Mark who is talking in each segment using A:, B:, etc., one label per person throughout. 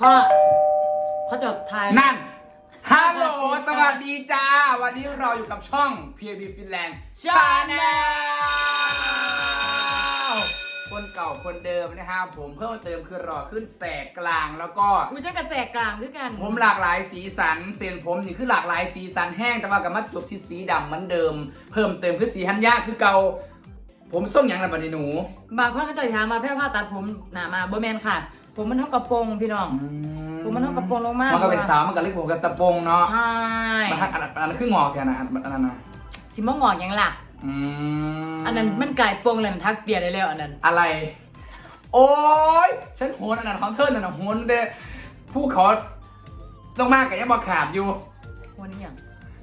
A: พ่อเขาจะทาย
B: นั่น ฮัลโหล สวัสดีจ้า วันนี้เราอยู่กับช่อง PB Finland Channel คนเก่าคนเดิมนะครับผมเพิ่มเติมคือรอขึ้นแสกกลางแล้วก็
A: กูใช้กระแสกลางด้วยกัน
B: ผมหลากหลายสีสันเส้นผมนี่คือหลากหลายสีสันแห้งแต่ว่ากับมาจบที่สีดำเหมือนเดิม เพิ่มเติมคือสีฮันยาคือเก่า ผมส่งอย่างไรบัดนี้หนู
A: บางคนเขาจะถามมาแพร่ผ้าตัดผมหนามาเบอร์แมนค่ะ ผมมันเท่ากระโปรงพี่น้อง ผมมันเท่ากระโปรงลงมาก
B: มันก็เป็นสาวมันก็เล็กผมกับตะปงเนาะ
A: ใช่
B: มันทักอันนั้นอันนั้นคืองอกแค่นะอันอันนั้นนะ
A: สิมองอกยังล่ะ
B: อืม
A: อันนั้นมันกลายโปรงเลยมันทักเปียได้แล้วอันนั้น
B: อะไร โอ้ยฉันโหนอันนั้นของเธอนั่นนะโหนเด้ผู้เขาต้องมากกับยังบอกขาดอยู่
A: โหนยัง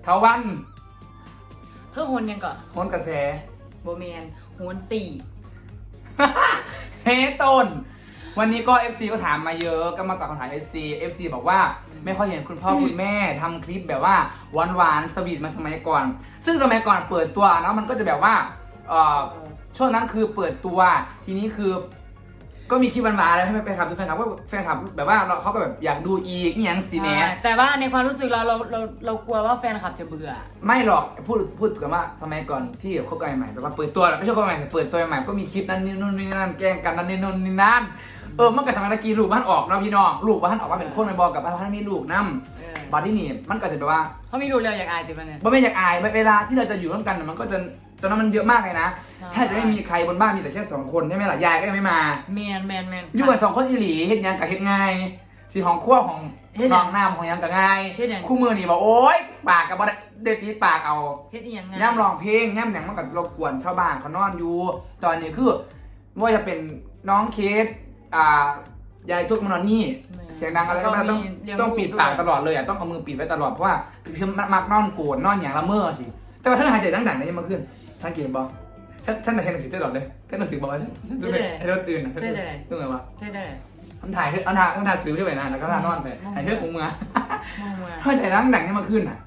B: เทาวัน
A: เพิ่มโหนยังก่อน
B: โหนกระแส
A: โบแมนโหนตี
B: เฮต้น วันนี้ก็ FC ก็ถามมาเยอะก็มาตอบคำถาม FC FC บอกว่าไม่ค่อยเห็นคุณพ่อคุณแม่ทำคลิปแบบว่าหวานหวานๆสวีทมาสมัยก่อน ซึ่งสมัยก่อนเปิดตัวเนาะมันก็จะแบบว่าเอ่อช่วงนั้นคือเปิดตัวทีนี้คือ ก็มีคลิปหวานๆอะไรให้แฟนคลับดูแฟนคลับก็แฟนคลับแบบว่าเราเขาก็แบบอยากดูอีกอหย่างสีแหน
A: ใช่แต่ว่าในความรู้สึกเราเราเราเรากลัวว่าแฟนคลับจะเบื่อ
B: ไม่หรอกพูดพูดกันว่าสมัยก่อนที่คบกันใหม่ๆแต่ว่าเปิดตัวไม่ใช่คบกันใหม่แต่เปิดตัวใหม่ๆก็มีคลิปนั้นนี่นู่นนี่นั่นแกล้งกันนั่นนี่นู่นนี่นั่น เออมันก็สมัยตะกี้ลูกบ้านออกเนาะพี่น้องลูกบ้านออกว่าเป็นคนไม่บอกกับบ้านมีลูกนํ
A: เออ
B: บัดที่นี่มันก็จะแบบว่า
A: เขาไม่รู้แล้วอยากอายติมันเนี่ย
B: บ่ไม่อยากอายเวลาที่เราจะอยู่ร่วมกันน่ะมันก็จะตอนนั้นมันเยอะมากเลยนะ
A: ใช่
B: แทบจะไม่มีใครบนบ้านมีแต่แค่สองคนใช่ไหมล่ะยายก็ยังไม่มา
A: แมนแมนแมน
B: อยู่กันสองคนอีหลีเฮ็ดหยังกับเฮ็ดง่ายสีของขั้วของ
A: เฮ็ดหยัง
B: น้องน้ำของหยังกับง่าย
A: เฮ็ดหยัง
B: คู่มือนี่บอกโอ๊ยปากกับบ่ได้เด็ดนี้ปากเอา
A: เฮ็ดอีหยังไง
B: ย่ำร้องเพลงย่ำหนังมันกับรบกวนชาวบ้านเขานอนอยู่ ตอนนี้คือว่าจะเป็นน้องเคส อ่ายายทุกข์มานอนนี่ เสียงดังอะไรก็ไม่ได้ต้อง
A: เลี้ย
B: ต้องปิดปากตลอดเลยอะต้องเอามือปิดไว้ตลอดเพราะว่าคือมักนอนโกรธนอนอย่างละเมอสิ แต่ว่าถ้าหายใจดังๆได้ยังมาขึ้นสังเกตบอกฉันฉันแต่เห็นหนังสือตลอดเลยฉันหนังสือบอกว่าฉันฉันจะไม่ให้เราตื่นนะฉันตื่นไงวะ
A: ใช่ได้
B: ทำถ่ายเอาถ่ายเอาถ่ายซื้อด้วยนะแล้วก็ถ่ายนอนไปถ่ายเทือกของมือ
A: มองมา
B: ถ้าใจดังๆยังมาขึ้นอะ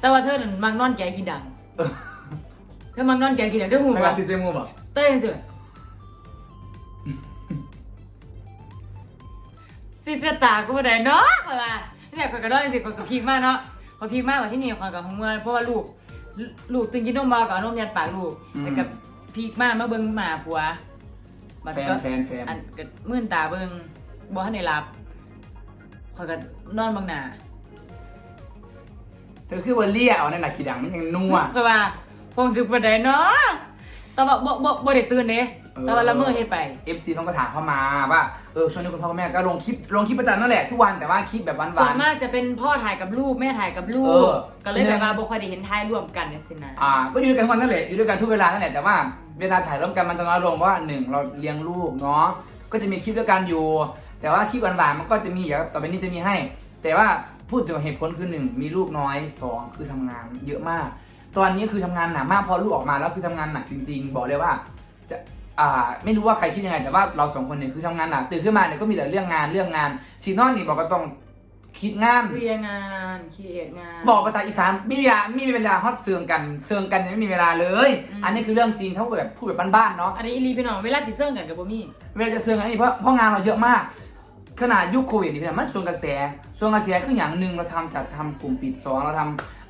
A: แต่ว่าเธอนั่นมักนอนแกกินดัง
B: เออ
A: เธอมักนอนแกกินดังเธอหู
B: แล้วก็
A: ว่า
B: ซิเจมูบอก
A: เต้นสิ สิเจตากูบ่ได้เนาะเพราะว่าเนี่ยข่อยก็นอนสิข่อยก็พีกมากเนาะพอพีกมากกว่าที่นี่ข่อยก็ของเมื่อเพราะว่าลูกลูกตื่นกินนมมาก็เอานมยัดปากลูกแต่กับพีกมากมาเบิ่งหมาผัวบัด
B: แฟน
A: ก็
B: แฟนแฟน
A: อันก็มื่นตาเบิ่งบ่ทันได้รับข่อยก็นอนเบิ่งหน้า
B: เธอคือวันเลี่ยเอาในหนักขีดังมันยังนัว
A: ก็ว่าคงสิบ่ได้เนาะแต่ว่าบ่บ่บ่ได้ตื่นเด้
B: เออ
A: แต่ว่าละเมอเฮ็ดไป
B: FC ต้องก็ถามเข้ามาว่า เออช่วงนี้คุณพ่อคุณแม่ก็ลงคลิปลงคลิปประจำนั่นแหละทุกวันแต่ว่าคลิปแบบหวาน
A: ส่วนมากจะเป็นพ่อถ่ายกับลูกแม่ถ่ายกับลู
B: เอก อ
A: ก็เลยแบบว่าบ่ค่อยได้เห็นถ่ายร่วมกันเนี่ยสินะ
B: ๆอ่าก็อยู่ด้วยกันทุกวันนั่นแหละอยู่ด้วยกันทุกเวลานั่นแหละแต่ว่าเวลาถ่ายร่วมกันมันจะน้อยลงเพราะว่าหนึ่งเราเลี้ยงลูกเนาะก็จะมีคลิปด้วยกันอยู่ แต่ว่าคลิปหวานๆมันก็จะมีอย่างต่อไปนี้จะมีให้ แต่ว่าพูดถึงเหตุผลคือหนึ่งมีลูกน้อยสองคือทำงานเยอะมาก ตอนนี้คือทำงานหนักมากพอลูกออกมาแล้วคือทำงานหนักจริง ๆ บอกเลยว่าจะ อ่าไม่รู้ว่าใครคิดยังไงแต่ว่าเราสองคนเนี่ยคือทำงานหนักตื่นขึ้นมาเนี่ยก็มีแต่เรื่องงานเรื่องงานซีนอนนี่บอกก็ต้องคิดงาน
A: เรียนงานคีเอทงาน
B: บอกภาษาอีสานไม่มีเวลาไม่มีเวลาฮอตเสืองกันเสืองกันยังไม่มีเวลาเลย
A: อืม
B: อันนี้คือเรื่องจริงเขาแบบพูดแบบบ้านๆเนาะ
A: อันนี้อีหลีพี่น้องเวลาสิเซิ่งกันกับบ่มี
B: เวลาจะเสืองกันนี่เพราะเพราะงานเราเยอะมาก ขนาดยุคโควิดนี่เนี่ยมันส่วนกระแสส่วนกระแสคืออย่างหนึ่งเราทำจัดทำกลุ่มปิดสองเราทำ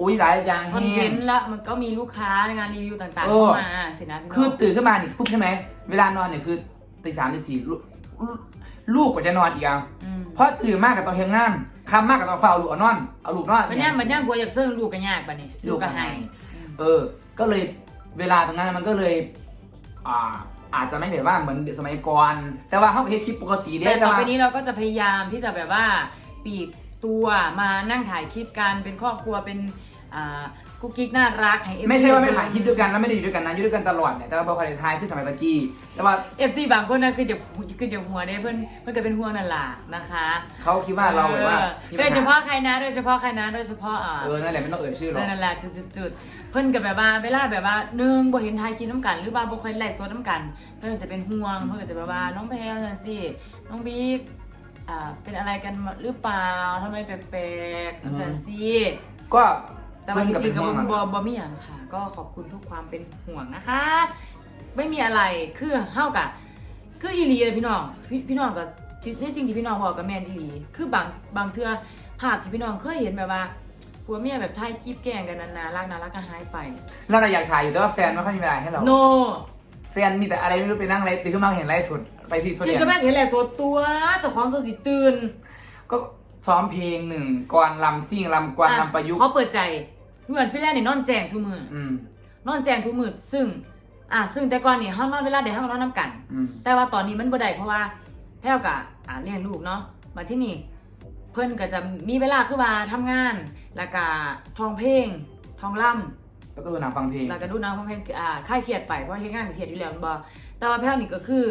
B: อุ้ยหลายอย่าง
A: คอน
B: แห้
A: เท
B: ง
A: นต์ละมันก็มีลูกค้างานรีวิวต่างๆ
B: เอ
A: เข้า
B: อ
A: มาสินะพี่น้อง
B: คือตื่นขึ้นมานี่ปุ๊บใช่ไหม เวลานอนเนี่ยคือตีสามตีสี่ลูกลูกกว่าจะนอนอีกอะ
A: ม
B: เพราะตื่นมากกับตอนเฮงงานคำมากกับตอนเฝ้าลูกเอานอน เอาลูกนอน
A: มันย่างมันย่างกลัวอยากเซิ่งลูกก็ยากบัดนี้ลูกก็ให้
B: เออ ก็เลยเวลาตรงนั้นมันก็เลย อ่า อาจจะไม่แบบว่าเหมือนสมัยก่อน แต่ว่าเขาเฮ็ดคลิปปกติได้
A: แต่ต่อไป
B: ว่า
A: นี้เราก็จะพยายามที่จะแบบว่าปลีก ตัวมานั่งถ่ายคลิปกันเป็นครอบครัวเป็นอ่ากุ๊กกิ๊กน่ารักให้ FC
B: ไม่ใช่ว่าไม่ถ่ายคลิปด้วยกันแล้วไม่ได้อยู่ด้วยกันนะอยู่ด้วยกันตลอดเนี่ยแต่ว่าพอคอนทายคือสมัยตะกี้แต่ว่า
A: เอฟซีบางคนนะคือจะคือจะหัวได้เพื่อนเพื่อนก็เป็นห่วงนั่นแหละนะคะ
B: เขาคิดว่าเราแบบว่า
A: ออ
B: มี
A: โด
B: ปัญ
A: ย
B: ห
A: เฉพาะใครนะโดยเฉพาะใครนะโดยเฉพาะอ่า
B: เออ นั่นแหละไม่ต้องเอ่ยชื่อหรอก
A: นั่นแหละจุดจุดจุดเพื่อนกับแบบว่าเวลาแบบว่าหนึ่งบ่เห็นทายกินน้ำกัน หรือว่าบ่ค่อยไล่สดน้ำกัน เพื่อนจะเป็นห่วงเพื่อนก็จะแบบว่าน้องแพลวน่ะสิน้องบิ๊ก อ่าเป็นอะไรกันหรือเปล่าทำไมแปลกๆจังสิ
B: ก็
A: แต่ว่าจริงๆก็
B: เพื่อน
A: บ่
B: เป็นห่
A: บ่
B: วงอะ
A: บ่มีอย่างค่ะ ก็ขอบคุณทุกความเป็นห่วงนะคะ ไม่มีอะไรคือเฮากับคืออีหลีเลยพี่น้องพี่พี่น้องก็ที่ในสิ่งที่พี่น้องบอกกับแม่นอีหลีคือบางบางเทื่อภาพที่พี่น้องเคยเห็นแบบว่าผัวเมียแบบถ่ายคลิปแกล้งกันนานๆรักน่ารักก็หายไป
B: แล้วเราอยากถ่ายอยู่แต่ว่าแฟนไม่ค่อยมีเวลาให้เรา
A: โน
B: แฟนมีแต่อะไรไม่รู้ไปนั่งไลฟ์ตื่นขึ้นมาเห็นไลฟ์สด ไปที่โซ
A: ตื่
B: เดี
A: น
B: ย
A: ก็แม่เห็นแหละโสดตัวเจ้าของโซสิตื่น
B: ก็ซ้อมเพลงหนึ่งกรลำซิ่งลำกวนลำประยุกต์
A: เขาเปิดใจเพื่อนพี่แรกเนี่ยนอนแจงทุกมือ
B: อืม
A: นอนแจงทุกมือซึ่ง อะซึ่งแต่ก่อนเนี่ยห้องนอนเวลาเดี๋ยวห้องนอนน้ำกัน
B: อืม
A: แต่ว่าตอนนี้มันบ่ได้เพราะว่าแพ้วกะอ่าเลี้ยงลูกเนาะมาที่นี่เพิ่นก็จะมีเวลาคือว่าทำงาน แล้วก็ท่องเพลงท่องล่ำ
B: แล้วก็ดูหนังฟังเพลง
A: แล้วก็ดูหนังฟังเพลงอ่าค่ายเครียดไปเพราะเฮ็ดงานก็เครียดอยู่แล้วแม่นบ่แต่ว่าแพ้วนี่ก็คือ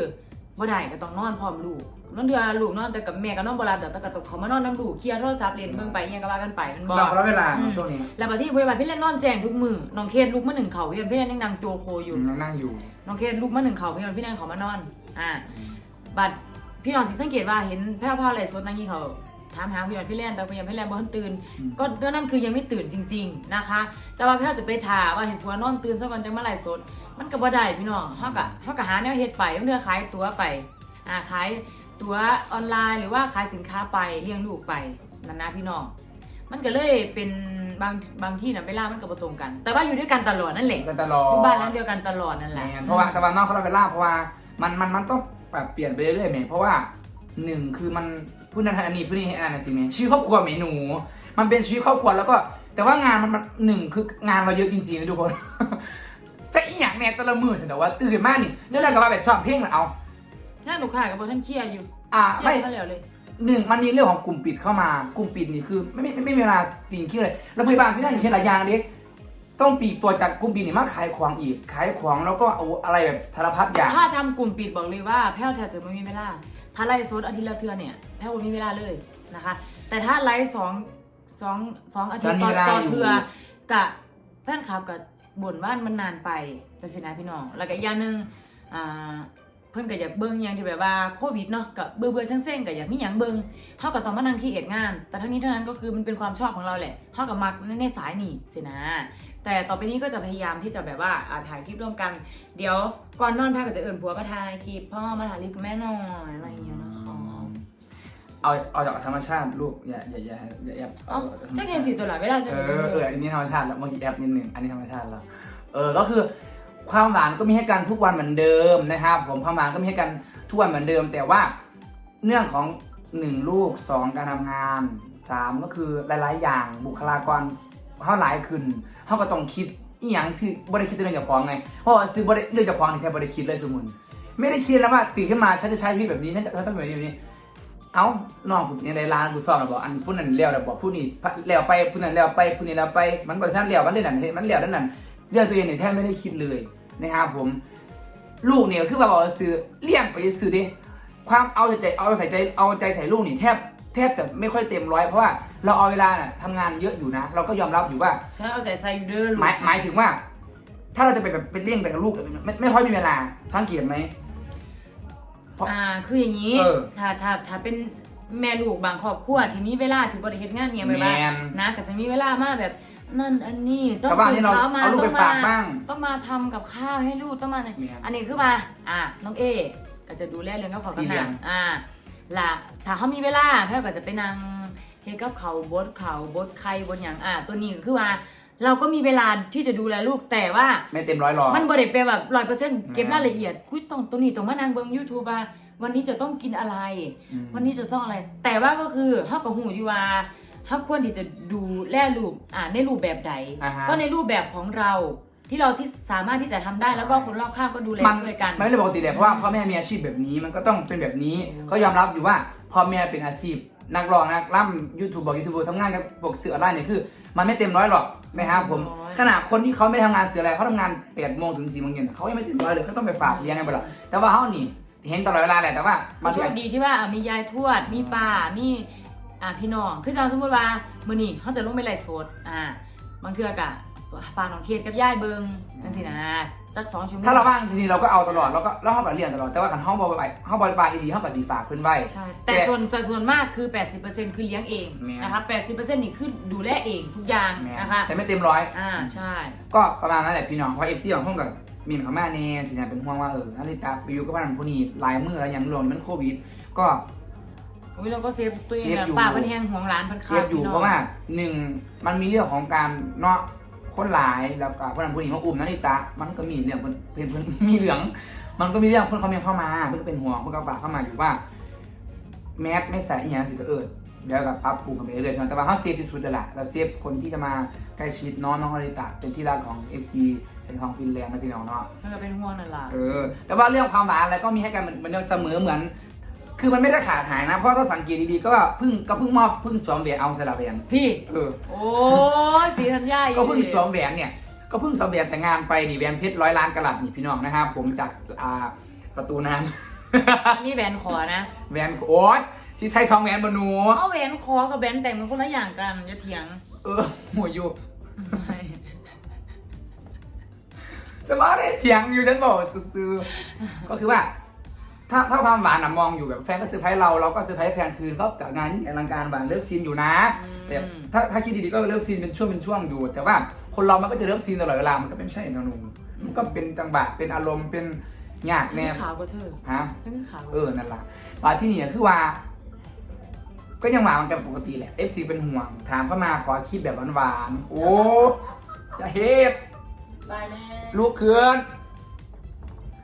A: บ่ได้ก็ต้องนอนพร้อมลูกนอนเดือลูกนอนแต่กับแม่ก็นอนบ่หลับแต่ก็ต้องเขามานอนนํลูกเคลียร์โทรศัพท์เล่นเบิ่งไปอิหยังก็ว่ากันไปแมันบ่
B: เราคนละเวลา
A: อืม
B: ช่วงนี้
A: แล้วบัดที่พยาบาลพี่เล่นนอนแจงทุกมือน้องเคสลุกมาหนึ่งเขาพี่เล่นพี่เล่นยังนั่งโจโคอยู่
B: ยังนั่งอยู่
A: น้องเคสลุกมาหนึ่งเขาพี่เล่นพี่เล่นเขามานอน อ่า บัดพี่น้องสิสังเกตว่าเห็นแพ้วพราวไหลฟ์สดนั่งยิงเขาถามหาพี่วันพี่เล่นแต่พี่ยังพี่เล่นบ่ทันตื่น
B: อืม
A: ก็เรื่องนั้นคือยังไม่ตื่นจริง ๆนะคะ แต่ว่าแพ้วจะไปถามว่าเห็นผัวนอนตื่นสักวันจะมาไหลฟ์สด มันก็บ่ได้พี่น้องเฮากะเฮากะหาแนวเฮ็ดไปเพื่อขายตั๋วไปอ่าขายตั๋วออนไลน์หรือว่าขายสินค้าไปเลี้ยงลูกไปนั่นนะพี่น้อง มันก็เลยเป็นบางบางที่นะเวลามันก็บ่ตรงกัน แต่ว่าอยู่ด้วยกันตลอดนั่นแหละ
B: กันตลอด
A: อยู่บ้านหลังเดียวกันตลอดนั่นแหละ
B: แม่นเพราะว่าตะวันนอกเขาเราเวลาเพราะว่ามันมันมันต้องปรับเปลี่ยนไปเรื่อยๆแม่เพราะว่าหนึ่งคือมันพูดนั้นอันนี้พูดนี่อันนั้นสิแม่ชื่อครอบครัวแม่หนู มันเป็นชีวิตครอบครัวแล้วก็ แต่ว่างานมันมันหนึ่งคืองานเราเยอะจริงๆนะทุกคน จะอีหยังแม่แต่ละมือแต่ว่าตื่นมากนี่เรื่องอะไรก็ว่าแบบสอบเพลงน่ะเอา
A: ถ้าหนูขายกับพ่ท่านเคลียร์อยู่
B: อ่า
A: เคลีย
B: ไม่
A: ร์เขาแล้วเลย
B: หนึ่งมันมีเรื่องของกลุ่มปิดเข้ามากลุ่มปิดนี่คือไม่ไม่ไม่ไม่มีเวลาตีนขี้เลยแล้วพยาบาลที่นั่นอย่างเช่นหลายอย่างเล็กต้องปีกตัวจากกลุ่มปิดนี่มาขายของอีกขายของแล้วก็เอาอะไรแบบธารพัดอย่าง
A: ถ้าทำกลุ่มปิดบอกเลยว่าแพ้วแทบจะไม่มีเวลา ถ้าไลฟ์สดอาทิตย์ละเทือเนี่ยแพ้วไม่มีเวลาเลยนะคะ แต่ถ้าไลฟ์สองสองสองอาทิตย์ต่อต่อเทือกะแฟนคลับกับ บ่นว่ามันนานไปเป็นสินะพี่น้อง แล้วก็อีกอย่างหนึ่งอ่าเพิ่นก็อยากเบิ่งอย่างที่แบบว่าโควิดเนาะกับเบื่อเบื่อๆเซ็งๆก็อยากมีหยังเบิ่งเฮาก็ต้องมานั่งที่เอ็ดงาน แต่ทั้งนี้ทั้งนั้นก็คือมันเป็นความชอบของเราแหละเฮากับมักในสายนี่สินะ แต่ต่อไปนี้ก็จะพยายามที่จะแบบว่าอ่าถ่ายคลิปร่วมกัน เดี๋ยวก่อนนอนแพ้ก็จะเอิ่นผัวมาถ่ายคลิปพ่อมาถ่ายคลิปกับแม่หน่อยอะไรอย่างเงี้ยนะคะ
B: เอาเอาจากธรรมชาติลูกอย่าอย่าอย่าอย่าแอบ
A: เอ้าจะเห็นสีตัวหลายเวลาใช่
B: เอ
A: ไหม
B: อเอออันนี้ธรรมชาติแล้วเมื่อกี้แอบนิดหนึ่งอันนี้ธรรมชาติแล้วเออก็คือความหวานก็มีให้กันทุกวันเหมือนเดิมนะครับ ผมความหวานก็มีให้กันทุกวันเหมือนเดิม แต่ว่าเรื่องของหนึ่งลูกสองการทำงานสามก็คือหลาย ๆ อย่างบุคลากรเขาหลายขึ้นเขาก็ต้องคิดอีหยังที่บริคิดเรื่องจากของไงเพราะว่าซื้อบริเรื่องจากของนี่แค่บริคิดเลยสมมุนไม่ได้คิดแล้วว่าตื่นขึ้นมาฉันจะใช้ชีวิตแบบนี้ฉันจะฉันต้องแบบนี้แบบนี้ เอาน้องกูยังได้ร้านกูสอบแล้วบอกอันผู้นั้นเลี้ยวแล้วบอกผู้นี้เลี้ยวไปผู้นั้นเลี้ยวไปผู้นี้เลี้ยวไปมันก็ชั้นเลี้ยวมันได้นั่นเห็นมันเลี้ยวด้านนั้นเรื่องตัวเองเนี่ยแทบไม่ได้คิดเลยนะครับผม ลูกเนี่ยคือแบบว่าซื้อเลี้ยงไปซื้อดิความเอาใจเอาใส่ใจเอาใจใส่ลูกนี่แทบแทบจะไม่ค่อยเต็มร้อยเพราะว่าเราเอาเวลาน่ะทำงานเยอะอยู่นะ เราก็ยอมรับอยู่ว่า
A: ฉันเอาใจใส่อยู่เด้อลูก
B: หมายหมายถึงว่า ถ้าเราจะไปแบบเป็นเลี้ยงแต่กับลูกไม่ไม่ค่อยมีเวลาสังเกตไหม
A: อ่าคืออย่างนี้
B: เออ
A: ถ้าถ้าถ้าเป็นแม่ลูกบางครอบครัวที่มีเวลาที่บริเฮ็ดงานเนี่ยแบบว่า
B: แม่น
A: นะก็จะมีเวลามาแบบนั่นอันนี้ต้อง
B: ชาวบ้าน
A: ตื่
B: ที่
A: น
B: เรา
A: เช้ามา
B: เอาลูกไป
A: ต้อง
B: ฝาก
A: มา
B: บ้าง
A: ต้องมาทำกับข้าวให้ลูกต้องมาเนี่ย
B: แม่น
A: อันนี้คือมาอะน้องเอก็จะดูแลเรื่องกับเขาวกับ
B: พี่เลี้ย
A: น้
B: งำ
A: อ่าล่ะถ้าเขามีเวลาแพทย์ก็จะไปนั่งเฮ็ดกับเขาวบดเขาวบดไข่บดหยังอะตัวนี้ก็คือว่า เราก็มีเวลาที่จะดูแลลูกแต่ว่า
B: ไม่เต็มร้อยหรอก
A: มันบริเปแบบร้อยเปอร์เซ็นต์เก็บ
B: อืม
A: รายละเอียดคุยตรงตัวนี้ตรงมานั่งเบิ้งยูทูบว่าวันนี้จะต้องกินอะไร
B: อืม
A: วันนี้จะต้องอะไร แต่ว่าก็คือเฮากับหูอยู่ว่าเฮาควรที่จะดูแลลูกอ่าในรูปแบบใด
B: อ่าฮะ
A: ก็ในรูปแบบของเราที่เราที่สามารถที่จะทำได้
B: ใช่
A: แล้วก็คนรอบข้างก็ดูแล
B: มัน
A: ช่วยกัน
B: มันไม่ได้ปกติเลยเพราะว่าพ่อแม่มีอาชีพแบบนี้มันก็ต้องเป็นแบบนี้
A: อืม
B: ก็ยอมรับอยู่ว่าพ่อแม่เป็นอาชีพ นักร้องนักล่ำยูทูบบอกยูทูบทำงานกับพวกสื่อออนไลน์เนี่ยคือ มันไม่เต็มร้อยหรอกนะครับผมขนาดคนที่เขาไม่ทำงานสื่ออะไรเขาทำงานแปดโมงถึงสี่โมงเย็นเขายังไม่เต็มร้อยเลยเขาต้องไปฝากเลี้ยงไงบ้างแต่ว่าเขานี่เห็นตลอดเวลาแหละแต่ว่า
A: มั
B: บานง
A: โช
B: ที
A: คดีที่ว่าอะมียายทวด มีป้า มีอ่าพี่น้อง คือจะสมมติว่ามื้อนี้เขาจะลงไปไลฟ์สดอ่าบางเทื่อกะ ป้าน้องเคสกับยายเบิงจังซี่นะจักสองชั่วโมง
B: ถ้าเราว่างจริงๆเราก็เอาตลอดแล้วก็แล้วเขาก็เรียนตลอดแต่ว่าขันห้องบอลไปห้องบอลไปอีดีห้องกับสีฝากขึ้นไว้
A: ใช่แต่ส่วนแต่ส่วนมากคือ 80%คือเลี้ยงเอง
B: แม่
A: นะคะ80%นี่คือดูแลเองทุกอย่าง
B: แม่
A: นะคะ
B: แต่ไม่เต็มร้อย
A: อ่าใช่
B: ก็ประมาณนั้นแหละพี่น้องเพราะเอฟซีของห้องกับมินเขาแม่เนสินะเป็นห่วงว่าเออนาริตาไปอยู่กับบ้านผู้นี้หลายมือแล้วยังรวมมันโควิด ก็
A: อุ้ยเราก็เซฟตัวเอง
B: เซฟ
A: นะ
B: อยู่
A: ป้าเพิ่นแห้งห่วงร้านเพิ่น
B: เซ
A: ขาด
B: ฟอยู่
A: พี่น้ง
B: เพราะว่าหนึ่งมันมีเรื่องของการเนาะ คนหลายแล้วก็คนนั้นผู้นี้มาอุ้มนาริตะมันก็มีเรื่องเพิ่นเพิ่นเพิ่นมีเหลืองมันก็มีเรื่องคนเขาเมนเข้ามาเพิ่นก็เป็นห่วงเพิ่นก็ฝากเข้ามาอยู่ว่า แมสไม่ใส่อีหยังสิก็เอิดเดี๋ยวก็ปรับปรุงกันไปเรื่อยๆแต่ว่าเขาเซฟที่สุดแล้วล่ะเราเซฟคนที่จะมาใกล้ชิดน้องน้องนาริตะเป็นที่รักของ FC แสงทองฟินแลนด์นะพี่น้องเนาะ
A: เพิ่นก็เป็นห่วงนั่นล่ะ
B: เออ แต่ว่าเรื่องความหวานอะไรก็มีให้กันเหมือนเหมือนเดิมเสมอเหมือน คือมันไม่ได้ขาดหายนะ เพราะถ้าสังเกตดีๆ ก็เพิ่งก็เพิ่งมอบเพิ่งสวมแหวนเอาสลับแหวน
A: พี่
B: เออ
A: โอ้ยสีธัญญาอี
B: ก็เพิ่งสวมแหวนเนี่ย ก็เพิ่งสวมแหวนแต่งงานไปนี่แหวนเพชรร้อยล้านกะลัดนี่พี่น้องนะครับผมจากอ่าประตูน้ำ
A: นี่แหวนขอนะ
B: แหวนโอ๊ยที่ใช้สองแหวนบนหนู
A: เอาแหวนคอกับแหวนแต่งมันคนละอย่างกันอย่าเถียง
B: เออหัวอยู่จะมาได้เถียงอยู่ฉันบอกซื้อๆก็คือว่า ถ้าถ้าความหวานนะมองอยู่แบบแฟนก็เซอร์ไพรส์เราเราก็เซอร์ไพรส์แฟนคืนเขาจัดงานยิ่งอลังการหวานเลิฟซีนอยู่นะ
A: อืม
B: แต่ถ้าถ้าคิดดีๆก็เลิฟซีนเป็นช่วงเป็นช่วงอยู่ แต่ว่าคนเรามันก็จะเลิฟซีนตลอดเวลามันก็ไม่ใช่นะหนุ่มมันก็เป็นจังหวะเป็นอารมณ์เป็นยาก
A: ฉัน
B: แน่
A: ก็ขาวกว่าเธอ
B: ฮะ
A: ฉันก็ขาวกว่า
B: เออนั่นแหละว่าที่นี่ก็คือว่า ก็ยังหวานมันกันปกติแหละ FC เป็นห่วงถามเข้ามาขอคลิปแบบหวานๆโอ้จะเฮ็ด
A: บายแม่
B: ลูกเคือน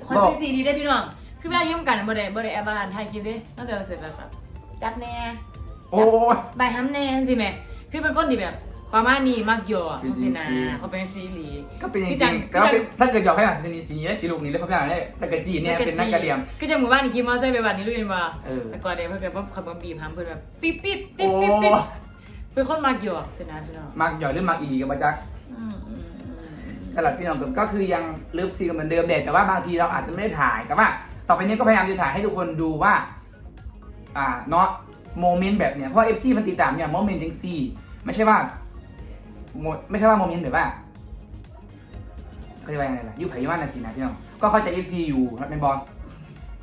A: คอนเทนต์สีดีได้พี่น้อง คือเวลายุ่งกันบ่ได้บ่ได้แอบบ้านถ่ายคลิปเด้นอกจากเราเสร็จแบบแบบจัดแน่
B: โอ้ย
A: ใบายห้ำแน่สิแม่คือเป็นคนที่แบบประมาณนี้มักหยอก
B: เป็น
A: สินะ
B: จริงๆ
A: เขาเป็นซีรีส์
B: ก็เป็นจ
A: พี่
B: ริ
A: จั
B: ง
A: ง
B: ๆแต่ว่าเป็นถ้าเกิดหยอกให้แบบสีนี้สีนี้สีลูกนี้แล้วเขาพี่อ่านได้จักรจีเนี่ยเป็นนักกระเดียม
A: ก็จะหมู่บ้านนี่คิดมอไซค์ไปบ้านนี้รู้ยินบ่
B: เออ
A: แต่ก่อนเดี๋ยวเพิ่นก็บ่ขับมาบีบหามเพิ่นแบบปิ๊บปิ๊บ
B: โอ้
A: ปิ๊บปิ๊บปิ๊บเป็นคนมักหยอกสินะพี่น้อง
B: มักหยอกหรือมักอีหลีกับมาจัก
A: อืมอืมอืม
B: ตลอดพี่น้องก็คือยังเลิฟซีกันเหมือนเดิมเด็ดแต่ว่าบางทีเราอาจจะไม่ได้ถ่ายแต่ว่า ต่อไปนี้ก็พยายามจะถ่ายให้ทุกคนดูว่า อ่าเนาะโมเมนต์แบบเนี้ยเพราะเอฟซีมันติดตามเนี่ยโมเมนต์จังซี่ไม่ใช่ว่าโมไม่ใช่ว่าโมเมนต์แบบว่าเขาเรียกว่าไงล่ะยุคไผ่ยุวันนะสินะพี่น้องก็เข้าใจเอฟซีอยู่ครับเป็นบอล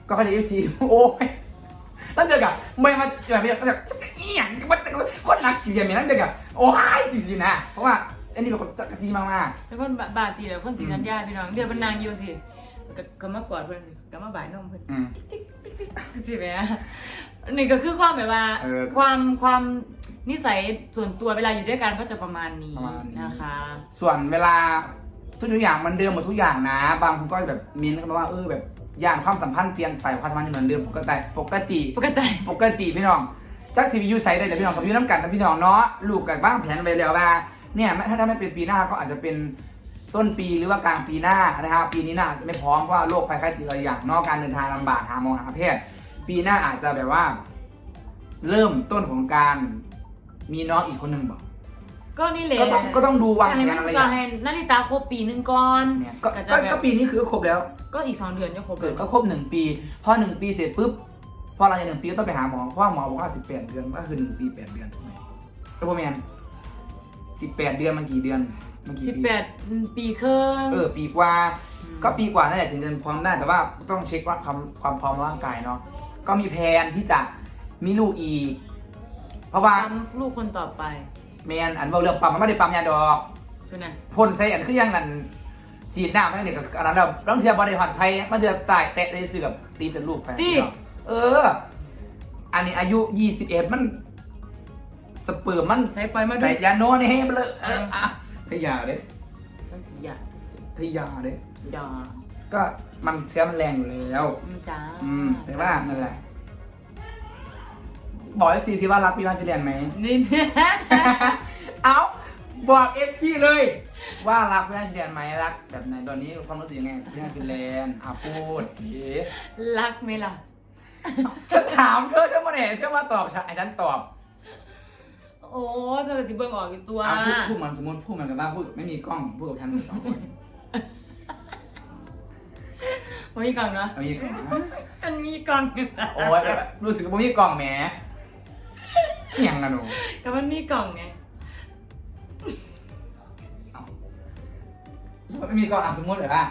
B: ก็เข้าใจเอฟซีโอ้ยตั้งเด็กอะไม่มาแบบนี้ก็แบบอียงมันคนรักขี้เกียจเนี่ยตั้งเด็กอะโอ้ยจริงๆนะเพราะว่าอันนี้เป็นคนจักรจีมากๆ
A: เป็นคนบาดจีแล้วคนสีธัญญาพี่น้องเดี๋ยวเป็นนางยูสิก็มากอดเพิ่อน ก็มาบ่ายนมเพิ่น
B: อืม
A: ติ๊กปิ๊กปิ๊กสิแหม่นี่ก็คือความแบบว่า
B: เออ
A: ความความนิสัยส่วนตัวเวลาอยู่ด้วยกันก็จะประมาณนี้
B: ประมาณนี้
A: นะคะ
B: ส่วนเวลาทุกๆอย่างมันเดิมหมดทุกอย่างนะ บางคนก็แบบมินก็บอกว่าเออแบบอย่างความสัมพันธ์เปลี่ยนไปความสัมพันธ์เหมือนเดิมปกติปกติ
A: ปกติ
B: ปกติพี่น้องจักซีวิยูไซด์ได้เดี๋ยวพี่น้องกับยูน้ำกันนะพี่น้องเนาะลูกกับบ้างแผนไปแล้วว่าเนี่ยถ้าถ้าไม่เป็นปีหน้าก็อาจจะเป็น ต้นปีหรือว่ากลางปีหน้านะครับปีนี้น่าจะไม่พร้อมเพราะว่าโรคภัยไข้เจ็บหลายอย่างเนอกการเดินทางลำบากหาหมอหาแพทย์ปีหน้าอาจจะแบบว่า เริ่มต้นของการมีน้องอีกคนหนึ่งบอก
A: ก็นี่แหละ
B: ก็ต้องก็ต้องดูวาง
A: ให้
B: แผ
A: มันน
B: อะไรอ
A: ก็
B: ย่าง
A: ให้นาฬิตาครบปีหนึงก่อน
B: เนี่ยก็
A: ก็จะ
B: ก็
A: แบบ
B: ก็ปีนี้คือก็ครบแล้ว
A: ก็อีกสองเดือนจะครบ
B: เกิดก็ครบหนึ่งปี พอหนึ่งปีเสร็จปุ๊บพอหลังจากหนึ่งปีก็ต้องไปหาหมอเพราะว่าหมอบอกว่าสิบแปดเดือนก็คือหนึ่งปีแปดเดือนก็ประมาณ สิบแปดเดือนมันกี่เดือนมันกี่
A: สิบ
B: ปี
A: แปดปีครึ่ง
B: เออปีกว่า ก็ปีกว่านั่นแหละถึงจะพร้อมได้แต่ว่าต้องเช็คว่าความความพร้อมร่างกายเนาะก็มีแผนที่จะมีลูกอีก เพราะว่า
A: ปั๊มลูกคนต่อไป
B: แมนอันว่าเรื่องปั๊มมันไม่ได้ปั๊มยาดอก
A: คือนะ
B: พ่นใส่อันคือยังนั่นฉีดน้ำนั่นนี่ก็อันนั้นเราต้องเทียบบริหารไทยมันจะตายแตะได้เสือกตีแต่ลูกไปเออ อันนี้อายุยี่สิบเอ็ดมัน สเปิร์มมัน
A: ใช้ไปมาด้ว
B: ใส่
A: ย
B: ยาโน่นี่ให้มันเลยเอออะทยาเด้
A: ต้องสิอย่า
B: ทยาเด้
A: อย่า
B: ก็มันเชื้อมันแรงอยู่แล้ว
A: อืมจ้า
B: อืม แต่ว่านั่นแหละบอกเอฟซีสิว่ารักพี่บ้านฟิเลียนไหม
A: นี่เนี่ย
B: เอาบอกเอฟซีเลย ว่ารักพี่บ้านฟิเลียนไหมรัก แบบไหนตอนนี้ความรู้สึกยังไงพี่บ้านฟิเลียนอะพูดสิ
A: รักไหมล่ะ
B: ฉันถามเธอเธอมาเนี่ยเธอมาตอบฉันไอ้ฉันตอบ
A: โอ้เธอสิเบิ่งออกอยู่ตัว
B: อะพูดพูดมันสมมติพูดมันกับว่าพูดไม่มีกล้องพูดกับฉันสองคน
A: โอ้ยกล่องเนาะ
B: เอามีกล้อง
A: มันมีกล่องอยู่นะ
B: โอ้ยรู้สึกว่ามีกล้องแหมเหียงนะหนู
A: แต่มันมีกล่องไง
B: ไม่มีกล้องอะสมมติเหรอว่า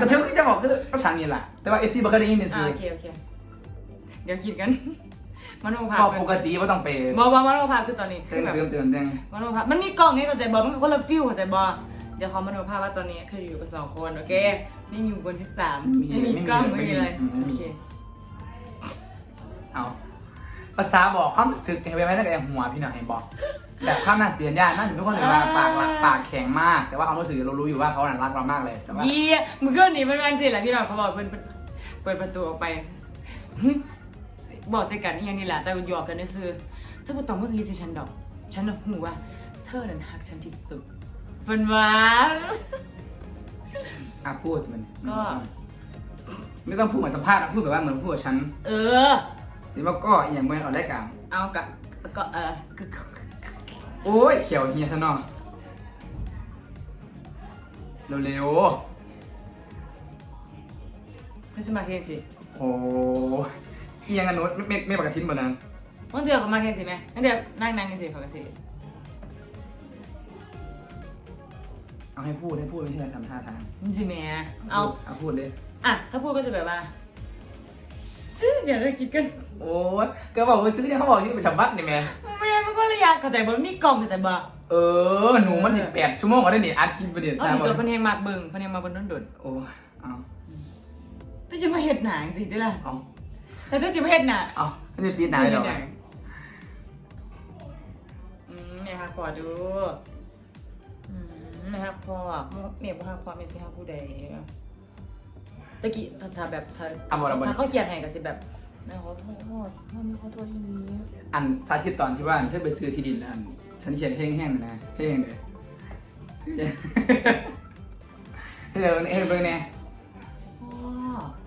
B: กระเทยก็จะบอกคือก็ฉันนี่แหละแต่ว่าเอฟซีบอกเคยได้ยินเนี่ย
A: อ่า
B: สิ
A: โอเคโอเค เดี๋ยวคิดกัน มโนภาพ
B: บอกปกติว่าต้องไป
A: บอกว่ามโนภาพคือตอนนี้
B: เติ
A: คือ
B: ม
A: แบบ
B: เติมเติมเติม
A: มโนภาพมันมีกล่องไงเข้าใจบอมันก็คนละฟิลเข้าใจบอเดี๋ยวเขามโนภาพว่าตอนนี้คืออยู่กันสองคนโอเคไม่มีบุคคลที่สามไม่มีกล้องไม่มีอะไรโอเค
B: เอาภาษาบอกความรู้สึกเห็นไหมนั่นก็ยังหัวพี่หน่อยเห็นบอกแบบข้ามหน้าเสียญาตินั่นถึงทุกคนเลยว่าปากรักปากแข็งมาก แต่ว่าความรู้สึกเรารู้อยู่ว่าเขาน่ะรักเรามากเลยแต่ว่า
A: เยี่ยมึงก็หนีมันแรงสิแหละพี่น้องเขาบอกเพิ่นเปิดประตูออกไปหึ บอกใส่กันอีหยังนี่แหละแต่หยอกกันนี่คือเธอบ่ต้องเมื่อกี้สิฉันดอก ฉันน่ะหูว่า เธอนั้นฮักฉันที่สุดเพิ่นว่า
B: อะพูดมัน
A: ก็
B: ไม่ต้องพูดเหมือนสัมภาษณ์นะพูดแบบว่าเหมือนพูดกับฉัน
A: เออ
B: หรือว่าก็อย่างเมื่อออกรายการ
A: เอากะก็เออก็
B: โอ้ยเขียวเฮียซะเนาะเร็ว
A: ไม่ใช่มาเคนสิ
B: ๆโอ้ย เอียงกันนุษไม่ไม่ไม่ปากกระทิ้นบนนั้น
A: วันเดียวเขามาเคนสิไหมวันเดียวนั่งนั่งกันสิเขากันสิ
B: เอาให้พูดให้พูดไม่ใช่ทำท่าทาง
A: นี่สิแม่เอา
B: เอาพูดเลย
A: อะถ้าพูดก็จะแบบว่าชื่ออย่าได้คิดกัน
B: โอ้ยก็บอกว่าซื้อเนี่ยเขาบอกที่ประชาบัตรนี่แม่
A: ไม่ได้มันก็ระยะเข้าใจบ่มีกล่องเข้าใจบ่
B: เออหนูมันสิแปดชั่วโมงก็ได้นี่อัดคลิปไปเดี๋ยว
A: เอา
B: ตาม
A: ดี
B: บ
A: ตัว
B: อ
A: เพันเองมากเบิ่งเพันเองมาบนต้นดุน
B: โอ้ยเอา
A: แต่จะมาเฮ็ดหนังสิเด้อล่ะ
B: เอา
A: แต่ถ้าจะมาเฮ็ดหนัง
B: เอาไม่ใช่ปีหนายหรอก
A: อืมเนี่ยค่ะขอดูอืมนะครับพ่อเมียบ่ฮักพ่อเมียสิฮักผู้ใดตะกี้ถ้าถ้าแบบถ้าถ้าเขาเขียนให้ก็สิแบบนะขอโทษพ่อไม่ขอโทษทีนี้
B: อันสาธิตตอนที่ว่าอันเพื่อไปซื้อที่ดินแล้วอันฉันเขียนเพลงแห้งๆนะเพลงเลยเดี๋ยวเอ็นเบิ่งเนี่ย
A: พ่อ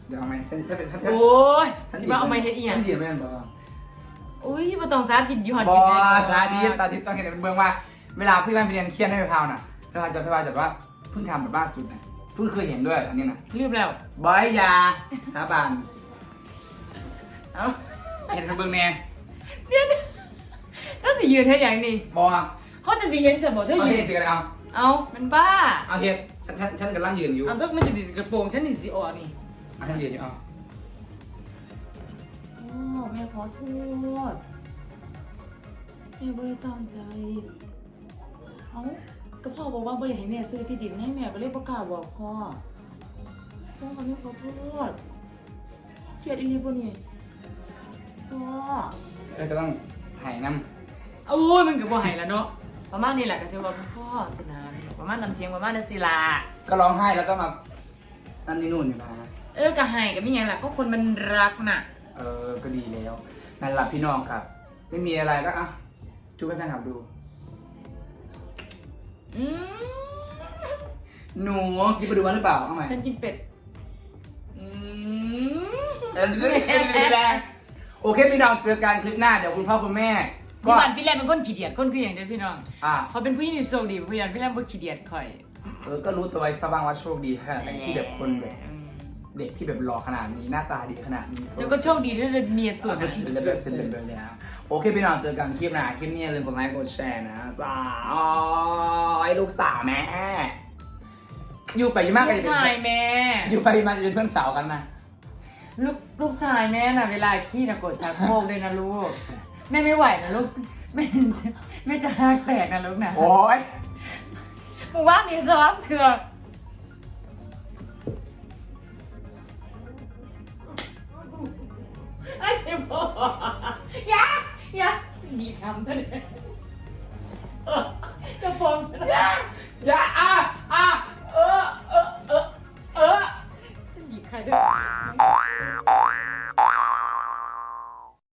B: เดี๋ยวเอาไหมฉันฉันเป็นฉัน
A: โอ้ย
B: ฉัน
A: สิว่าเอามาเฮ็ดอีหยัง
B: ฉันดีดแม่นบ่
A: อุ้ยบ่ต้องสาธิตอยู่หอด
B: บอ
A: กินแน่
B: สาธิตสาธิตต้องเห็นเป็นเบื้องว่า เวลาพี่บ้านไปเรียนเครียดให้ไปพาวน่ะแล้วอาจจะพี่บ้านจะว่าเพิ่งทำแบบล่าสุดนะเพิ่งเคยเห็นด้วยอันนี้นะ
A: ลืมแล้ว
B: บอยยาสาบาน
A: เอ้า
B: เห็นเป็นเบื้องแน่
A: เดี๋ยวนะถ้าสิยืนให้อย่างนี้
B: บอ
A: เขาจะสิเห็นเสมอเธอ
B: เอา
A: ยื
B: เฮ็ด
A: น
B: สิกันเอา
A: เอามันบ้า
B: เอาเฮ็ดฉันฉันฉันกำลังยืนอยู่
A: เอาต้องมันจะดิสกระโปรงฉันนี่สิออกนี่
B: เอาฉันยืนอยู่เอา
A: โอ้แม่ขอโทษแม่บ่ได้ตั้งใจ เอ้าก็พ่อบอกว่าบ่อยากให้แม่ซื้อที่ดินให้แม่ก็เลยบ่กล้าบอกพ่อพ่อกับแม่ขอโทษเครียดอีหลีบ่นี่พ่อ
B: เออก็ต้องถ่ายน้
A: โอ้ยมันก็บ่ให้แล้วเนาะประมาณนี้แหละก็สิว่าพ่อสินะประมาณน้ำเสียงประมาณนั้นสิล่ะำ
B: ก็ร้องไห้แล้วก็มานั่นนี่นู่นอยู่นะ
A: เออก็ให้ก็มีหยังล่ะก็คนมันรักน่ะ
B: เออ ก็ดีแล้ว นั่นแหละพี่น้องครับ ไม่มีอะไรก็อะจูบให้แฟนคลับดู
A: อืม
B: หนูกินไปดูวันหรือเปล่าเอาใหม่
A: ฉันกินเป็ด อืม
B: เออโอเคพี่น้องเจอกันคลิปหน้าเดี๋ยวคุณพ่อคุณแม่ ก็
A: พี่บันพี่แรมเป็นคนขี้เดียดคนคืออย่างเดียวพี่น้อง
B: อะ
A: เขาเป็นผู้หญิงที่โชคดีพี่บันพี่แรมบ่ขี้เดียดข่อย
B: เออก็รู้ตัวไว้ซะบ้างว่าโชคดีค่ะที่แบบคนแบบ
A: อืม
B: เด็กที่แบบหล่อขนาดนี้หน้าตาดีขนาดนี้
A: แล้วก็โชคดีที่ได้เมียส
B: ส่ว
A: วนย
B: ก็ชุดเลยเสร็จเลยนะโอเคพี่น้องเจอกันคลิปหน้าคลิปนี้อย่าลืมกดไลค์กดแชร์นะจ้าอ๋อไอ้ลูกสาวแม่อยู่ไปอยู่มาก
A: ลู
B: กัน
A: กชายแม่
B: อยู่ไปมาจะเป็นเพื่อนสาวกันนะ
A: ลูกลูกชายแม่น่ะเวลาขี้น่ะกดชักโครกเลยนะลูกแม่ไม่ไหวนะลูกแม่จะแม่จะหักแตกนะลูกนะ
B: โอ้ย
A: มึงว่ามีซ้อมเถื่อ ไอ้เจ็บปวดอย่าอย่าหยิบคำเถอะเนี่ยเออจะฟ้องเถอะ
B: อย่าอย่าอะอะเออเออเออเออ
A: จะหยิบใครด้วย